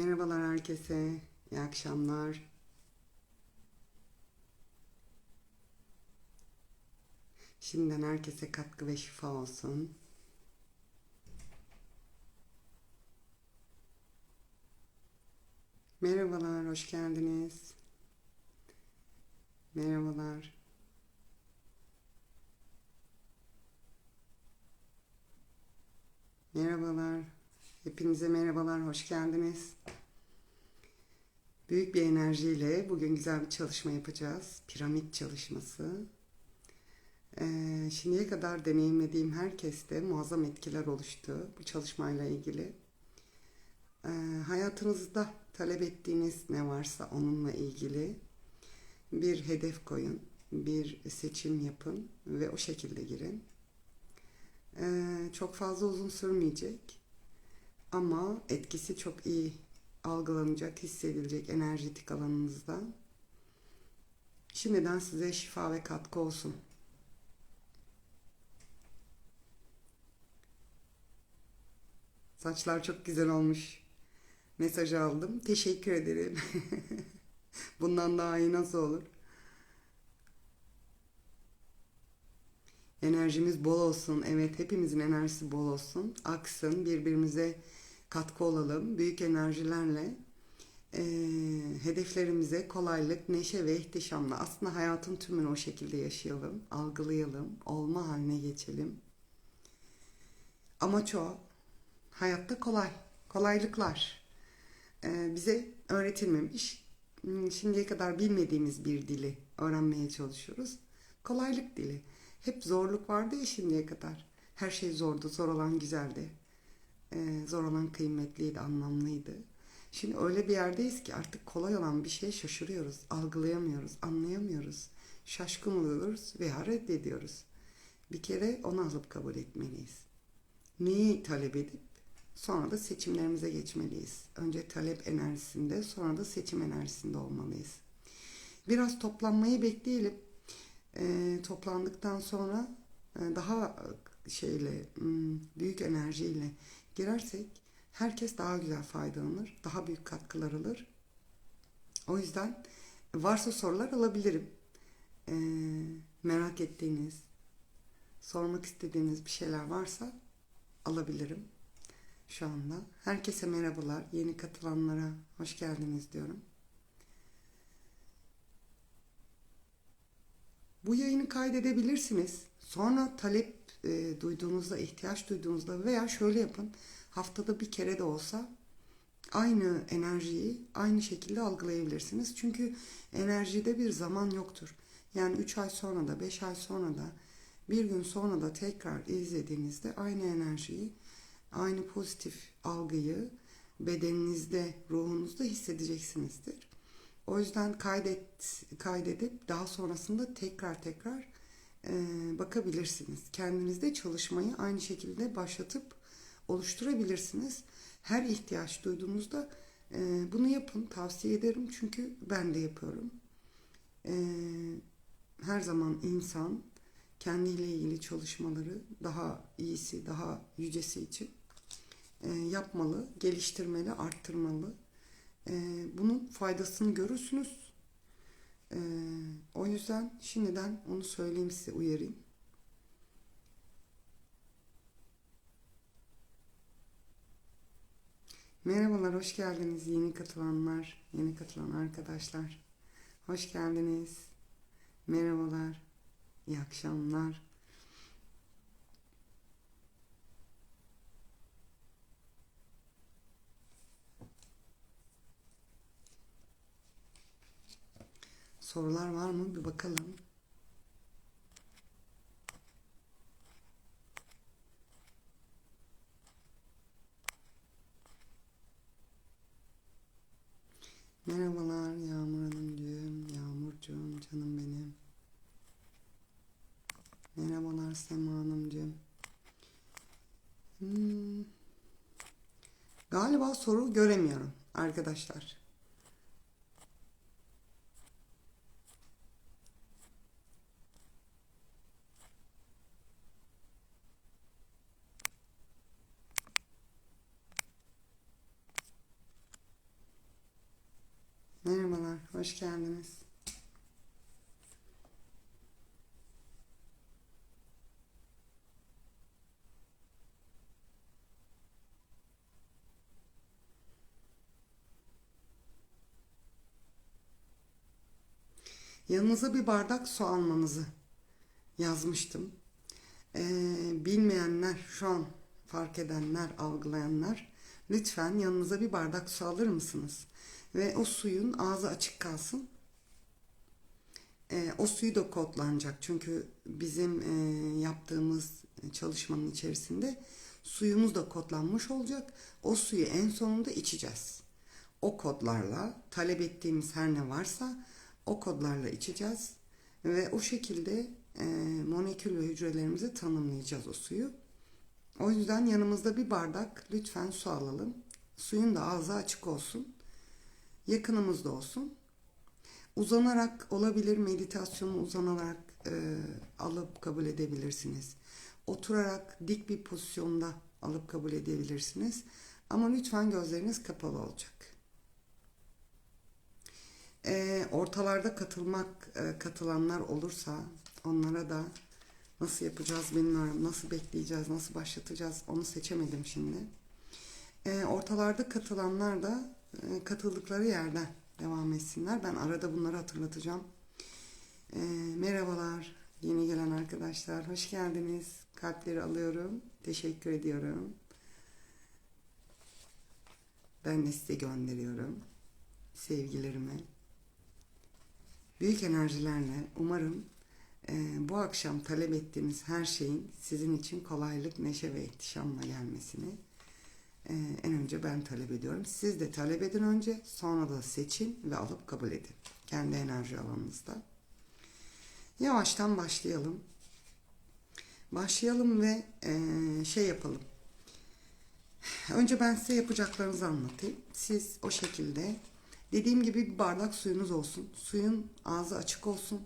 Merhabalar herkese. İyi akşamlar. Şimdiden herkese katkı ve şifa olsun. Merhabalar, hoş geldiniz. Merhabalar. Merhabalar. Hepinize merhabalar, hoş geldiniz. Büyük bir enerjiyle bugün güzel bir çalışma yapacağız. Piramit çalışması. Ee, şimdiye kadar deneyimlediğim herkeste muazzam etkiler oluştu bu çalışmayla ilgili. Ee, hayatınızda talep ettiğiniz ne varsa onunla ilgili bir hedef koyun, bir seçim yapın ve o şekilde girin. Ee, çok fazla uzun sürmeyecek ama etkisi çok iyi algılanacak, hissedilecek enerjetik alanınızda. Şimdiden size şifa ve katkı olsun. Saçlar çok güzel olmuş. Mesaj aldım. Teşekkür ederim. Bundan daha iyi nasıl olur? Enerjimiz bol olsun. Evet, hepimizin enerjisi bol olsun. Aksın, birbirimize katkı olalım. Büyük enerjilerle e, hedeflerimize kolaylık, neşe ve ihtişamla aslında hayatın tümünü o şekilde yaşayalım, algılayalım, olma haline geçelim. Amaç o. Hayatta kolay, kolaylıklar. E, bize öğretilmemiş, hmm, şimdiye kadar bilmediğimiz bir dili öğrenmeye çalışıyoruz. Kolaylık dili. Hep zorluk vardı ya şimdiye kadar. Her şey zordu, zor olan güzeldi. Ee, zor olan kıymetliydi, anlamlıydı. Şimdi öyle bir yerdeyiz ki artık kolay olan bir şeye şaşırıyoruz, algılayamıyoruz, anlayamıyoruz. Şaşkın oluyoruz veya reddediyoruz. Bir kere onu alıp kabul etmeliyiz. Neyi talep edip sonra da seçimlerimize geçmeliyiz. Önce talep enerjisinde sonra da seçim enerjisinde olmalıyız. Biraz toplanmayı bekleyelim. Ee, toplandıktan sonra e, daha şeyle hmm, büyük enerjiyle girersek herkes daha güzel faydalanır, daha büyük katkılar alır. O yüzden varsa sorular alabilirim. Ee, merak ettiğiniz, sormak istediğiniz bir şeyler varsa alabilirim şu anda. Herkese merhabalar. Yeni katılanlara hoş geldiniz diyorum. Bu yayını kaydedebilirsiniz. Sonra talep e, duyduğunuzda, ihtiyaç duyduğunuzda veya şöyle yapın. Haftada bir kere de olsa aynı enerjiyi aynı şekilde algılayabilirsiniz. Çünkü enerjide bir zaman yoktur. Yani 3 ay sonra da 5 ay sonra da bir gün sonra da tekrar izlediğinizde aynı enerjiyi, aynı pozitif algıyı bedeninizde, ruhunuzda hissedeceksinizdir. O yüzden kaydet, kaydedip daha sonrasında tekrar tekrar bakabilirsiniz. Kendinizde çalışmayı aynı şekilde başlatıp oluşturabilirsiniz. Her ihtiyaç duyduğunuzda e, bunu yapın. Tavsiye ederim çünkü ben de yapıyorum. E, her zaman insan kendiyle ilgili çalışmaları daha iyisi, daha yücesi için e, yapmalı, geliştirmeli, arttırmalı. E, bunun faydasını görürsünüz. E, o yüzden şimdiden onu söyleyeyim size, uyarayım. Merhabalar, hoş geldiniz yeni katılanlar, yeni katılan arkadaşlar. Hoş geldiniz. Merhabalar, iyi akşamlar. Sorular var mı? Bir bakalım. Merhabalar Yağmur Hanımcığım, Yağmurcuğum canım benim. Merhabalar Sema Hanımcığım. Hmm. Galiba soru göremiyorum arkadaşlar. Merhabalar, hoş geldiniz. Yanınıza bir bardak su almanızı yazmıştım. Ee, bilmeyenler, şu an fark edenler, algılayanlar lütfen yanınıza bir bardak su alır mısınız? Ve o suyun ağzı açık kalsın. Ee, o suyu da kodlanacak. Çünkü bizim e, yaptığımız çalışmanın içerisinde suyumuz da kodlanmış olacak. O suyu en sonunda içeceğiz. O kodlarla talep ettiğimiz her ne varsa o kodlarla içeceğiz. Ve o şekilde e, molekül ve hücrelerimizi tanımlayacağız o suyu. O yüzden yanımızda bir bardak lütfen su alalım. Suyun da ağzı açık olsun. Yakınımızda olsun. Uzanarak olabilir meditasyonu uzanarak e, alıp kabul edebilirsiniz. Oturarak dik bir pozisyonda alıp kabul edebilirsiniz. Ama lütfen gözleriniz kapalı olacak. E, ortalarda katılmak e, katılanlar olursa onlara da nasıl yapacağız bilmiyorum. Nasıl bekleyeceğiz, nasıl başlatacağız onu seçemedim şimdi. E, ortalarda katılanlar da katıldıkları yerden devam etsinler. Ben arada bunları hatırlatacağım. E, merhabalar yeni gelen arkadaşlar. Hoş geldiniz. Kalpleri alıyorum. Teşekkür ediyorum. Ben de size gönderiyorum. Sevgilerimi. Büyük enerjilerle umarım e, bu akşam talep ettiğiniz her şeyin sizin için kolaylık, neşe ve ihtişamla gelmesini e, en önce ben talep ediyorum. Siz de talep edin önce, sonra da seçin ve alıp kabul edin. Kendi enerji alanınızda. Yavaştan başlayalım. Başlayalım ve e, şey yapalım. Önce ben size yapacaklarınızı anlatayım. Siz o şekilde dediğim gibi bir bardak suyunuz olsun. Suyun ağzı açık olsun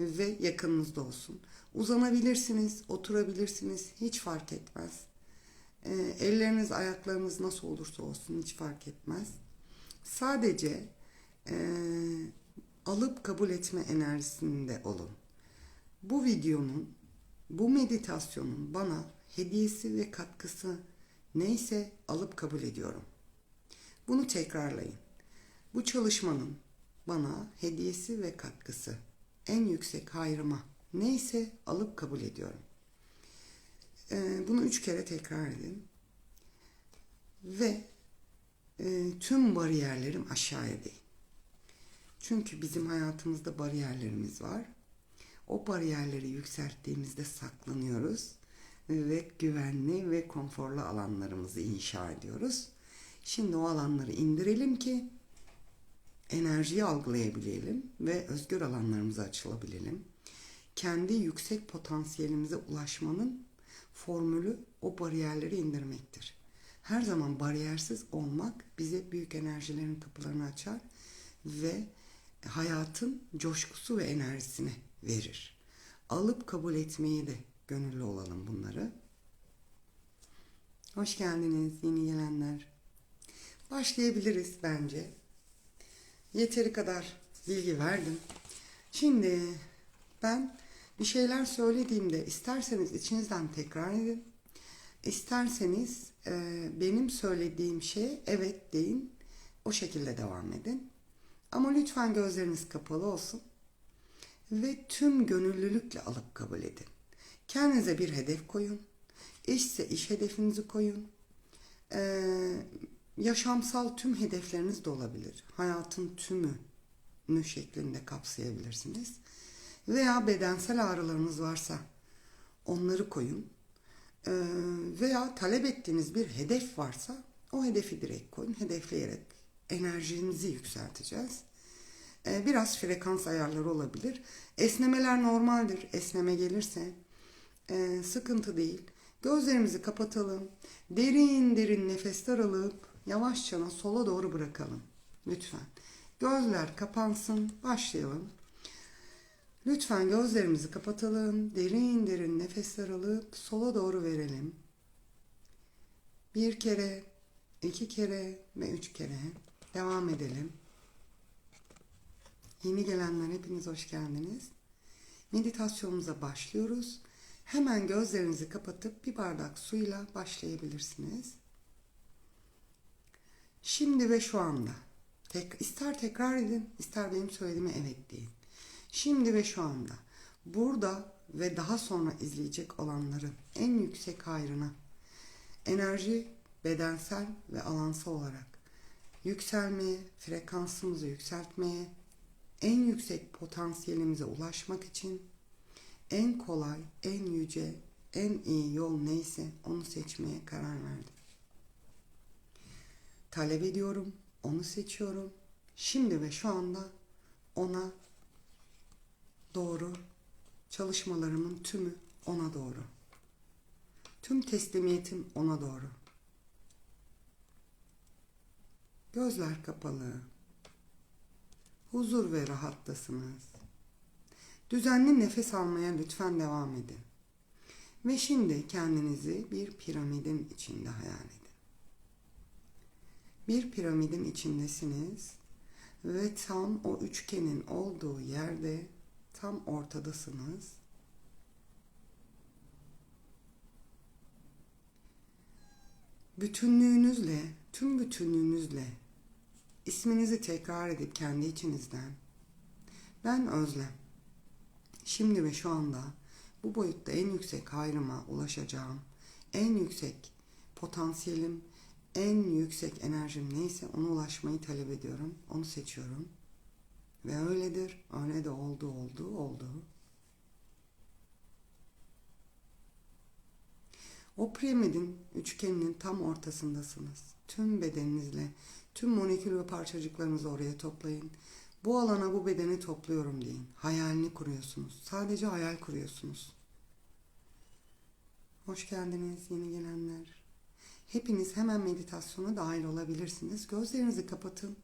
ve yakınınızda olsun. Uzanabilirsiniz, oturabilirsiniz. Hiç fark etmez. E, elleriniz, ayaklarınız nasıl olursa olsun hiç fark etmez. Sadece e, alıp kabul etme enerjisinde olun. Bu videonun, bu meditasyonun bana hediyesi ve katkısı neyse alıp kabul ediyorum. Bunu tekrarlayın. Bu çalışmanın bana hediyesi ve katkısı en yüksek hayrıma neyse alıp kabul ediyorum. Ee, bunu üç kere tekrar edin. Ve e, tüm bariyerlerim aşağıya değil. Çünkü bizim hayatımızda bariyerlerimiz var. O bariyerleri yükselttiğimizde saklanıyoruz ve güvenli ve konforlu alanlarımızı inşa ediyoruz. Şimdi o alanları indirelim ki enerjiyi algılayabilelim ve özgür alanlarımıza açılabilelim. Kendi yüksek potansiyelimize ulaşmanın formülü o bariyerleri indirmektir. Her zaman bariyersiz olmak bize büyük enerjilerin kapılarını açar ve hayatın coşkusu ve enerjisini verir. Alıp kabul etmeyi de gönüllü olalım bunları. Hoş geldiniz yeni gelenler. Başlayabiliriz bence. Yeteri kadar bilgi verdim. Şimdi ben bir şeyler söylediğimde isterseniz içinizden tekrar edin. İsterseniz e, benim söylediğim şeye evet deyin. O şekilde devam edin. Ama lütfen gözleriniz kapalı olsun. Ve tüm gönüllülükle alıp kabul edin. Kendinize bir hedef koyun. İşse iş hedefinizi koyun. Ee, yaşamsal tüm hedefleriniz de olabilir. Hayatın tümünü şeklinde kapsayabilirsiniz. Veya bedensel ağrılarınız varsa onları koyun. Ee, veya talep ettiğiniz bir hedef varsa o hedefi direkt koyun. Hedefleyerek enerjinizi yükselteceğiz. Ee, biraz frekans ayarları olabilir. Esnemeler normaldir. Esneme gelirse e, sıkıntı değil. Gözlerimizi kapatalım. Derin derin nefesler alıp yavaşça sola doğru bırakalım. Lütfen. Gözler kapansın. Başlayalım. Lütfen gözlerimizi kapatalım. Derin derin nefesler alıp sola doğru verelim. Bir kere, iki kere ve üç kere. Devam edelim. Yeni gelenler hepiniz hoş geldiniz. Meditasyonumuza başlıyoruz. Hemen gözlerinizi kapatıp bir bardak suyla başlayabilirsiniz. Şimdi ve şu anda. Tek, ister tekrar edin, ister benim söylediğime evet deyin. Şimdi ve şu anda. Burada ve daha sonra izleyecek olanların en yüksek hayrına enerji bedensel ve alansal olarak yükselmeye, frekansımızı yükseltmeye, en yüksek potansiyelimize ulaşmak için en kolay, en yüce, en iyi yol neyse onu seçmeye karar verdim. Talep ediyorum, onu seçiyorum. Şimdi ve şu anda ona doğru çalışmalarımın tümü ona doğru. Tüm teslimiyetim ona doğru. Gözler kapalı. Huzur ve rahattasınız. Düzenli nefes almaya lütfen devam edin. Ve şimdi kendinizi bir piramidin içinde hayal edin. Bir piramidin içindesiniz ve tam o üçgenin olduğu yerde tam ortadasınız. Bütünlüğünüzle, tüm bütünlüğünüzle isminizi tekrar edip kendi içinizden ben Özlem. Şimdi ve şu anda bu boyutta en yüksek hayrıma ulaşacağım, en yüksek potansiyelim, en yüksek enerjim neyse ona ulaşmayı talep ediyorum. Onu seçiyorum. Ve öyledir. Öyle de oldu, oldu, oldu. O piramidin üçgeninin tam ortasındasınız. Tüm bedeninizle, tüm molekül ve parçacıklarınızı oraya toplayın. Bu alana bu bedeni topluyorum deyin. Hayalini kuruyorsunuz. Sadece hayal kuruyorsunuz. Hoş geldiniz yeni gelenler. Hepiniz hemen meditasyona dahil olabilirsiniz. Gözlerinizi kapatın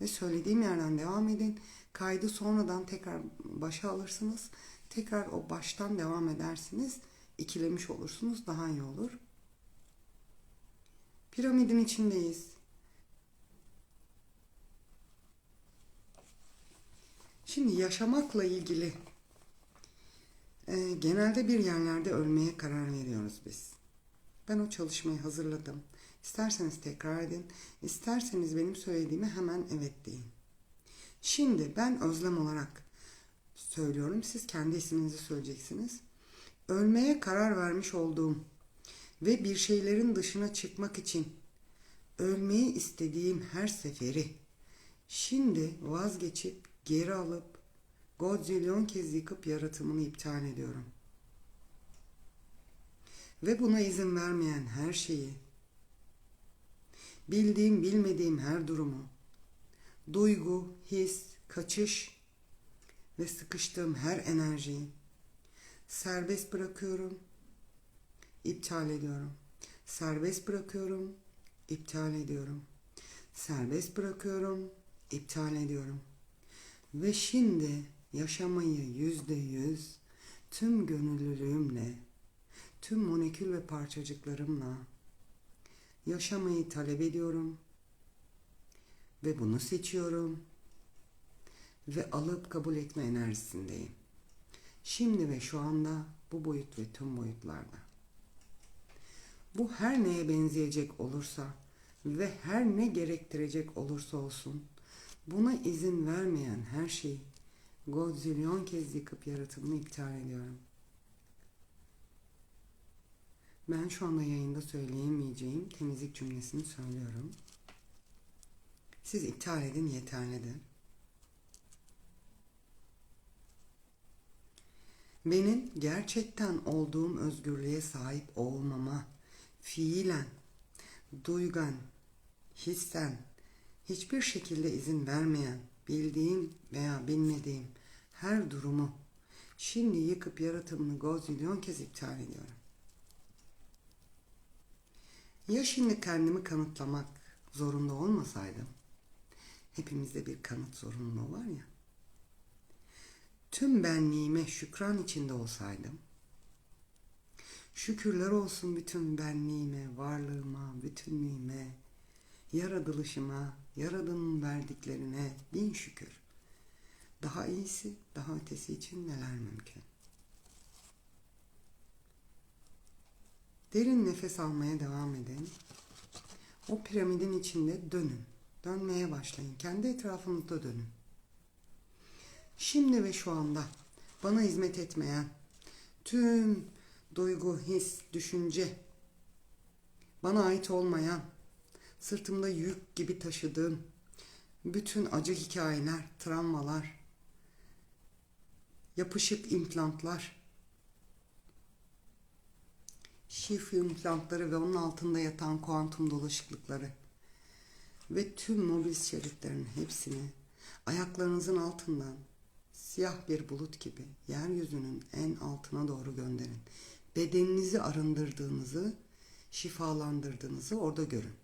ve söylediğim yerden devam edin. Kaydı sonradan tekrar başa alırsınız. Tekrar o baştan devam edersiniz. İkilemiş olursunuz. Daha iyi olur. Piramidin içindeyiz. Şimdi yaşamakla ilgili e, genelde bir yerlerde ölmeye karar veriyoruz biz. Ben o çalışmayı hazırladım. İsterseniz tekrar edin, isterseniz benim söylediğime hemen evet deyin. Şimdi ben özlem olarak söylüyorum. Siz kendi isminizi söyleyeceksiniz. Ölmeye karar vermiş olduğum ve bir şeylerin dışına çıkmak için ölmeyi istediğim her seferi şimdi vazgeçip geri alıp Godzillion kez yıkıp yaratımını iptal ediyorum. Ve buna izin vermeyen her şeyi, bildiğim bilmediğim her durumu, duygu, his, kaçış ve sıkıştığım her enerjiyi serbest bırakıyorum, iptal ediyorum. Serbest bırakıyorum, iptal ediyorum. Serbest bırakıyorum, iptal ediyorum. Ve şimdi yaşamayı yüzde yüz tüm gönüllülüğümle, tüm molekül ve parçacıklarımla yaşamayı talep ediyorum ve bunu seçiyorum ve alıp kabul etme enerjisindeyim. Şimdi ve şu anda bu boyut ve tüm boyutlarda. Bu her neye benzeyecek olursa ve her ne gerektirecek olursa olsun buna izin vermeyen her şeyi Godzillion kez yıkıp yaratımını iptal ediyorum. Ben şu anda yayında söyleyemeyeceğim temizlik cümlesini söylüyorum. Siz iptal edin yeterlidir. Benim gerçekten olduğum özgürlüğe sahip olmama fiilen, duygan, hissen, hiçbir şekilde izin vermeyen, bildiğim veya bilmediğim her durumu şimdi yıkıp yaratımını gozilyon kez iptal ediyorum. Ya şimdi kendimi kanıtlamak zorunda olmasaydım, hepimizde bir kanıt zorunluluğu var ya, tüm benliğime şükran içinde olsaydım, şükürler olsun bütün benliğime, varlığıma, bütünlüğüme, yaratılışıma, Yaradan'ın verdiklerine bin şükür. Daha iyisi, daha ötesi için neler mümkün? Derin nefes almaya devam edin. O piramidin içinde dönün. Dönmeye başlayın. Kendi etrafınızda dönün. Şimdi ve şu anda bana hizmet etmeyen tüm duygu, his, düşünce, bana ait olmayan, sırtımda yük gibi taşıdığım bütün acı hikayeler, travmalar, yapışık implantlar, şif implantları ve onun altında yatan kuantum dolaşıklıkları ve tüm mobil şeritlerin hepsini ayaklarınızın altından siyah bir bulut gibi yeryüzünün en altına doğru gönderin. Bedeninizi arındırdığınızı, şifalandırdığınızı orada görün.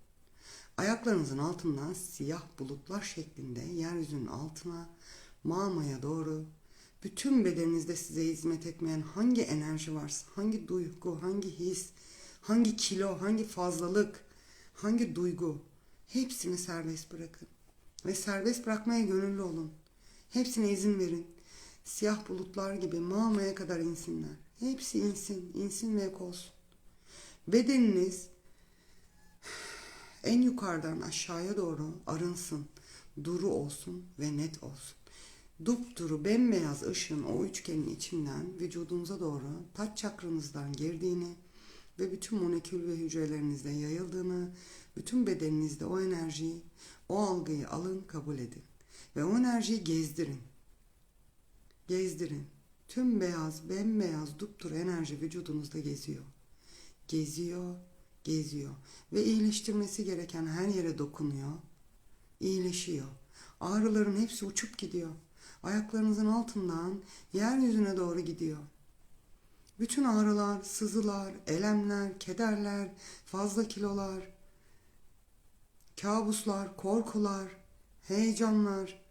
Ayaklarınızın altından siyah bulutlar şeklinde yeryüzünün altına, mağmaya doğru bütün bedeninizde size hizmet etmeyen hangi enerji varsa, hangi duygu, hangi his, hangi kilo, hangi fazlalık, hangi duygu hepsini serbest bırakın. Ve serbest bırakmaya gönüllü olun. Hepsine izin verin. Siyah bulutlar gibi mağmaya kadar insinler. Hepsi insin, insin ve yok olsun. Bedeniniz en yukarıdan aşağıya doğru arınsın, duru olsun ve net olsun. Dupduru bembeyaz ışığın o üçgenin içinden vücudunuza doğru taç çakranızdan girdiğini ve bütün molekül ve hücrelerinizde yayıldığını, bütün bedeninizde o enerjiyi, o algıyı alın, kabul edin. Ve o enerjiyi gezdirin. Gezdirin. Tüm beyaz, bembeyaz, dupduru enerji vücudunuzda geziyor. Geziyor, geziyor. Ve iyileştirmesi gereken her yere dokunuyor. İyileşiyor. Ağrıların hepsi uçup gidiyor. Ayaklarınızın altından yeryüzüne doğru gidiyor. Bütün ağrılar, sızılar, elemler, kederler, fazla kilolar, kabuslar, korkular, heyecanlar,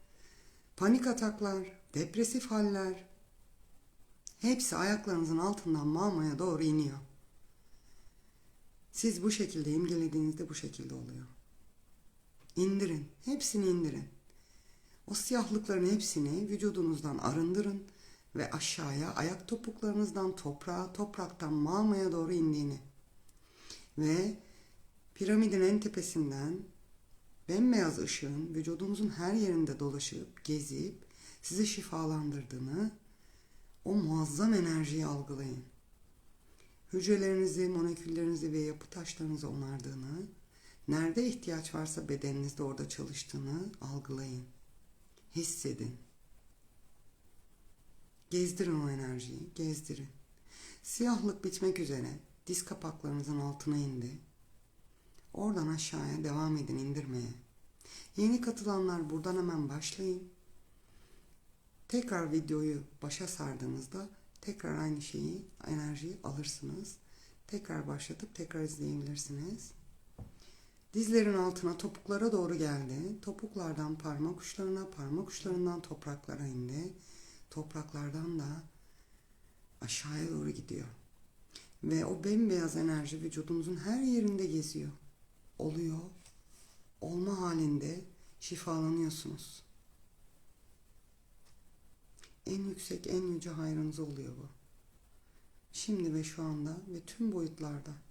panik ataklar, depresif haller hepsi ayaklarınızın altından mağmaya doğru iniyor. Siz bu şekilde imgelediğinizde bu şekilde oluyor. İndirin, hepsini indirin. O siyahlıkların hepsini vücudunuzdan arındırın ve aşağıya ayak topuklarınızdan toprağa, topraktan mağmaya doğru indiğini ve piramidin en tepesinden bembeyaz ışığın vücudunuzun her yerinde dolaşıp, gezip sizi şifalandırdığını, o muazzam enerjiyi algılayın. Hücrelerinizi, moleküllerinizi ve yapı taşlarınızı onardığını, nerede ihtiyaç varsa bedeninizde orada çalıştığını algılayın. Hissedin. Gezdirin o enerjiyi, gezdirin. Siyahlık bitmek üzere diz kapaklarınızın altına indi. Oradan aşağıya devam edin indirmeye. Yeni katılanlar buradan hemen başlayın. Tekrar videoyu başa sardığınızda tekrar aynı şeyi, enerjiyi alırsınız. Tekrar başlatıp tekrar izleyebilirsiniz. Dizlerin altına topuklara doğru geldi. Topuklardan parmak uçlarına, parmak uçlarından topraklara indi. Topraklardan da aşağıya doğru gidiyor. Ve o bembeyaz enerji vücudunuzun her yerinde geziyor. Oluyor. Olma halinde şifalanıyorsunuz. En yüksek, en yüce hayrınız oluyor bu. Şimdi ve şu anda ve tüm boyutlarda.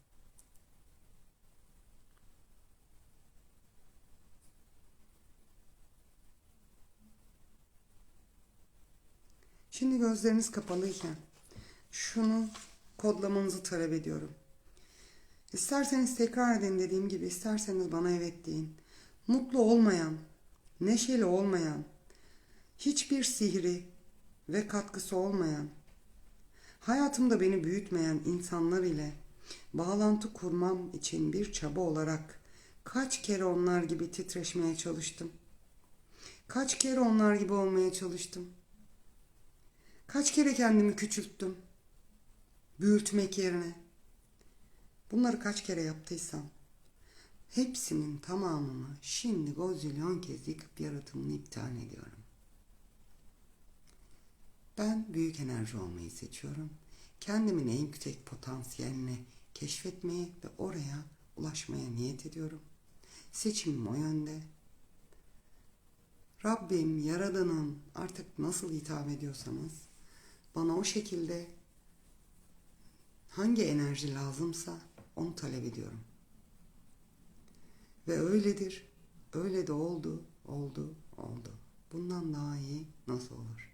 Şimdi gözleriniz kapalıyken şunu kodlamanızı talep ediyorum. İsterseniz tekrar edin dediğim gibi, isterseniz bana evet deyin. Mutlu olmayan, neşeli olmayan, hiçbir sihri ve katkısı olmayan, hayatımda beni büyütmeyen insanlar ile bağlantı kurmam için bir çaba olarak kaç kere onlar gibi titreşmeye çalıştım. Kaç kere onlar gibi olmaya çalıştım. Kaç kere kendimi küçülttüm. Büyütmek yerine. Bunları kaç kere yaptıysam hepsinin tamamını şimdi gozilyon kez yıkıp yaratımını iptal ediyorum. Ben büyük enerji olmayı seçiyorum. Kendimin en yüksek potansiyeline keşfetmeye ve oraya ulaşmaya niyet ediyorum. Seçimim o yönde. Rabbim, Yaradanım artık nasıl hitap ediyorsanız bana o şekilde hangi enerji lazımsa onu talep ediyorum. Ve öyledir. Öyle de oldu, oldu, oldu. Bundan daha iyi nasıl olur?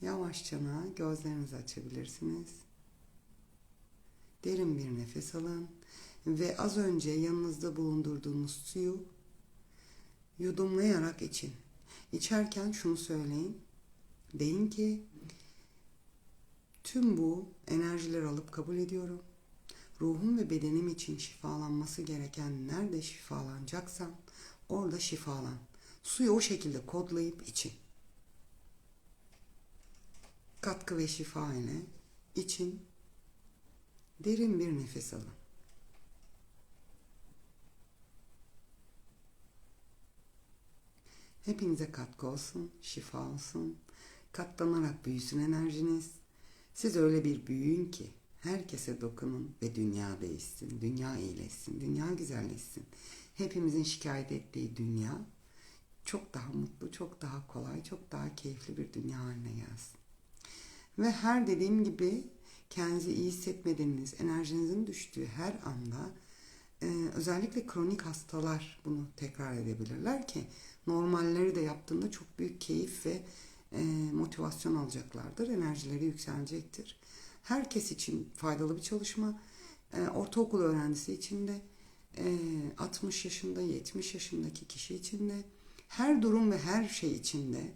Yavaşçana gözlerinizi açabilirsiniz. Derin bir nefes alın ve az önce yanınızda bulundurduğunuz suyu yudumlayarak için. İçerken şunu söyleyin. Deyin ki tüm bu enerjileri alıp kabul ediyorum. Ruhum ve bedenim için şifalanması gereken nerede şifalanacaksan orada şifalan. Suyu o şekilde kodlayıp için. Katkı ve şifa ile için derin bir nefes alın. Hepinize katkı olsun, şifa olsun. Katlanarak büyüsün enerjiniz. Siz öyle bir büyüyün ki herkese dokunun ve dünya değişsin, dünya iyileşsin, dünya güzelleşsin. Hepimizin şikayet ettiği dünya çok daha mutlu, çok daha kolay, çok daha keyifli bir dünya haline gelsin. Ve her dediğim gibi kendinizi iyi hissetmediğiniz, enerjinizin düştüğü her anda e, özellikle kronik hastalar bunu tekrar edebilirler ki normalleri de yaptığında çok büyük keyif ve motivasyon alacaklardır. Enerjileri yükselecektir. Herkes için faydalı bir çalışma. E, ortaokul öğrencisi için de e, 60 yaşında, 70 yaşındaki kişi için de her durum ve her şey içinde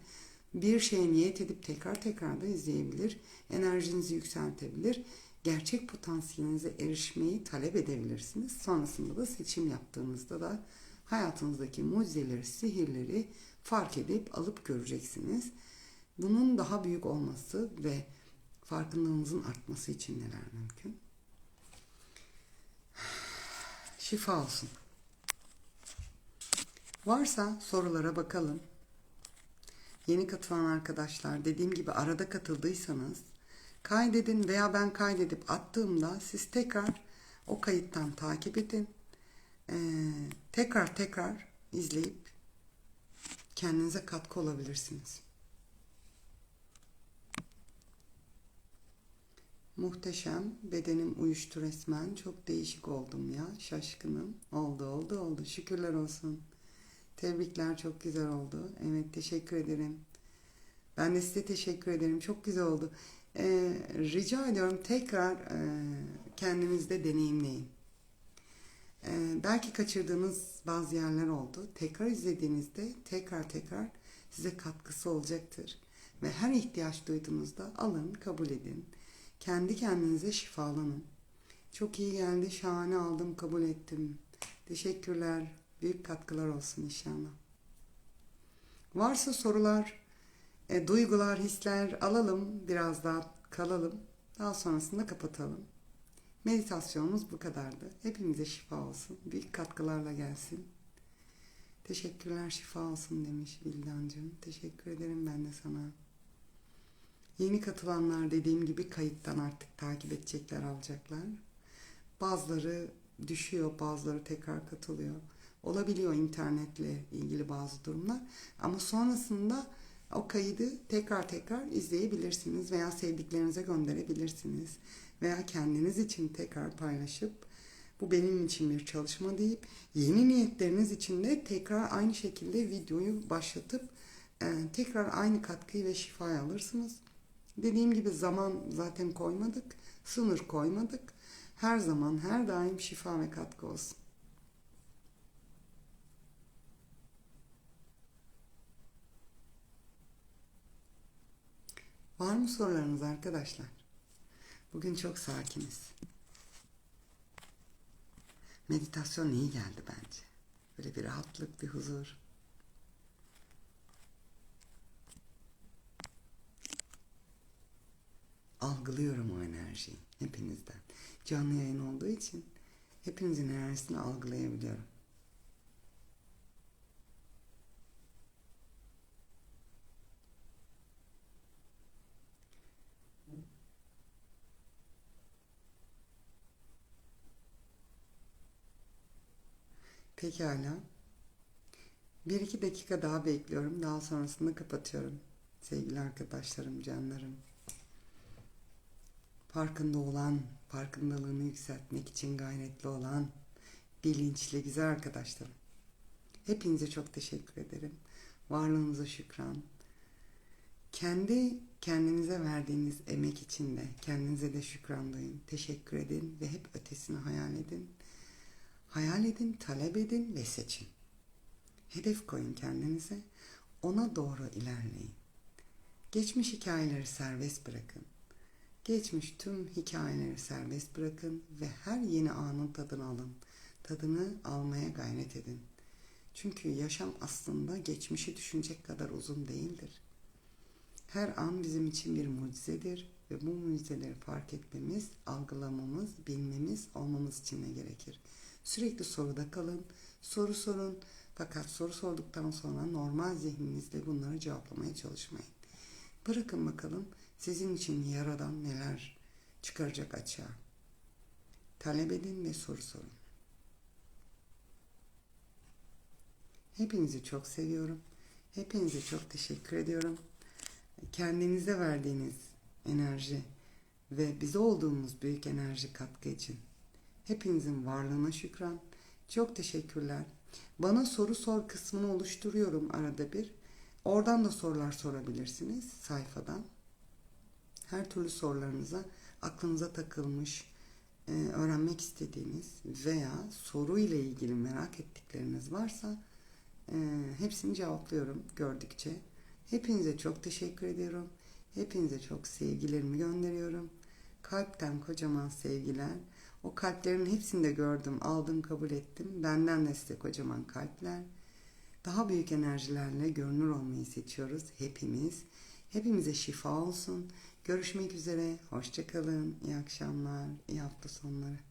bir şeye niyet edip tekrar tekrar da izleyebilir. Enerjinizi yükseltebilir. Gerçek potansiyelinize erişmeyi talep edebilirsiniz. Sonrasında da seçim yaptığınızda da hayatınızdaki mucizeleri, sihirleri fark edip alıp göreceksiniz. Bunun daha büyük olması ve farkındalığınızın artması için neler mümkün? Şifa olsun. Varsa sorulara bakalım. Yeni katılan arkadaşlar dediğim gibi arada katıldıysanız kaydedin veya ben kaydedip attığımda siz tekrar o kayıttan takip edin. Ee, tekrar tekrar izleyip kendinize katkı olabilirsiniz. Muhteşem. Bedenim uyuştu resmen. Çok değişik oldum ya. Şaşkınım. Oldu oldu oldu. Şükürler olsun. Tebrikler çok güzel oldu. Evet teşekkür ederim. Ben de size teşekkür ederim. Çok güzel oldu. Ee, rica ediyorum tekrar e, kendinizde deneyimleyin. Ee, belki kaçırdığınız bazı yerler oldu. Tekrar izlediğinizde tekrar tekrar size katkısı olacaktır. Ve her ihtiyaç duyduğunuzda alın, kabul edin. Kendi kendinize şifalanın. Çok iyi geldi, şahane aldım, kabul ettim. Teşekkürler. Büyük katkılar olsun inşallah. Varsa sorular, e, duygular, hisler alalım, biraz daha kalalım. Daha sonrasında kapatalım. Meditasyonumuz bu kadardı. Hepimize şifa olsun. Büyük katkılarla gelsin. Teşekkürler şifa olsun demiş Vildancığım. Teşekkür ederim ben de sana. Yeni katılanlar dediğim gibi kayıttan artık takip edecekler, alacaklar. Bazıları düşüyor, bazıları tekrar katılıyor. Olabiliyor internetle ilgili bazı durumlar. Ama sonrasında o kaydı tekrar tekrar izleyebilirsiniz veya sevdiklerinize gönderebilirsiniz. Veya kendiniz için tekrar paylaşıp bu benim için bir çalışma deyip yeni niyetleriniz için de tekrar aynı şekilde videoyu başlatıp tekrar aynı katkıyı ve şifayı alırsınız. Dediğim gibi zaman zaten koymadık, sınır koymadık. Her zaman, her daim şifa ve katkı olsun. Var mı sorularınız arkadaşlar? Bugün çok sakiniz. Meditasyon iyi geldi bence. Böyle bir rahatlık, bir huzur. Algılıyorum o enerjiyi hepinizden. Canlı yayın olduğu için hepinizin enerjisini algılayabiliyorum. Pekala. Bir iki dakika daha bekliyorum. Daha sonrasında kapatıyorum. Sevgili arkadaşlarım, canlarım. Farkında olan, farkındalığını yükseltmek için gayretli olan, bilinçli güzel arkadaşlarım. Hepinize çok teşekkür ederim. Varlığınıza şükran. Kendi kendinize verdiğiniz emek için de kendinize de şükran duyun. Teşekkür edin ve hep ötesini hayal edin. Hayal edin, talep edin ve seçin. Hedef koyun kendinize. Ona doğru ilerleyin. Geçmiş hikayeleri serbest bırakın. Geçmiş tüm hikayeleri serbest bırakın ve her yeni anın tadını alın. Tadını almaya gayret edin. Çünkü yaşam aslında geçmişi düşünecek kadar uzun değildir. Her an bizim için bir mucizedir ve bu mucizeleri fark etmemiz, algılamamız, bilmemiz, olmamız için ne gerekir? Sürekli soruda kalın, soru sorun fakat soru sorduktan sonra normal zihninizle bunları cevaplamaya çalışmayın. Bırakın bakalım sizin için yaradan neler çıkaracak açığa. Talep edin ve soru sorun. Hepinizi çok seviyorum. Hepinize çok teşekkür ediyorum. Kendinize verdiğiniz enerji ve bize olduğumuz büyük enerji katkı için hepinizin varlığına şükran. Çok teşekkürler. Bana soru sor kısmını oluşturuyorum arada bir. Oradan da sorular sorabilirsiniz sayfadan. Her türlü sorularınıza aklınıza takılmış, e, öğrenmek istediğiniz veya soru ile ilgili merak ettikleriniz varsa e, hepsini cevaplıyorum gördükçe. Hepinize çok teşekkür ediyorum. Hepinize çok sevgilerimi gönderiyorum. Kalpten kocaman sevgiler. O kalplerin hepsini de gördüm, aldım, kabul ettim. Benden de size kocaman kalpler. Daha büyük enerjilerle görünür olmayı seçiyoruz hepimiz. Hepimize şifa olsun. Görüşmek üzere. Hoşçakalın. İyi akşamlar. iyi hafta sonları.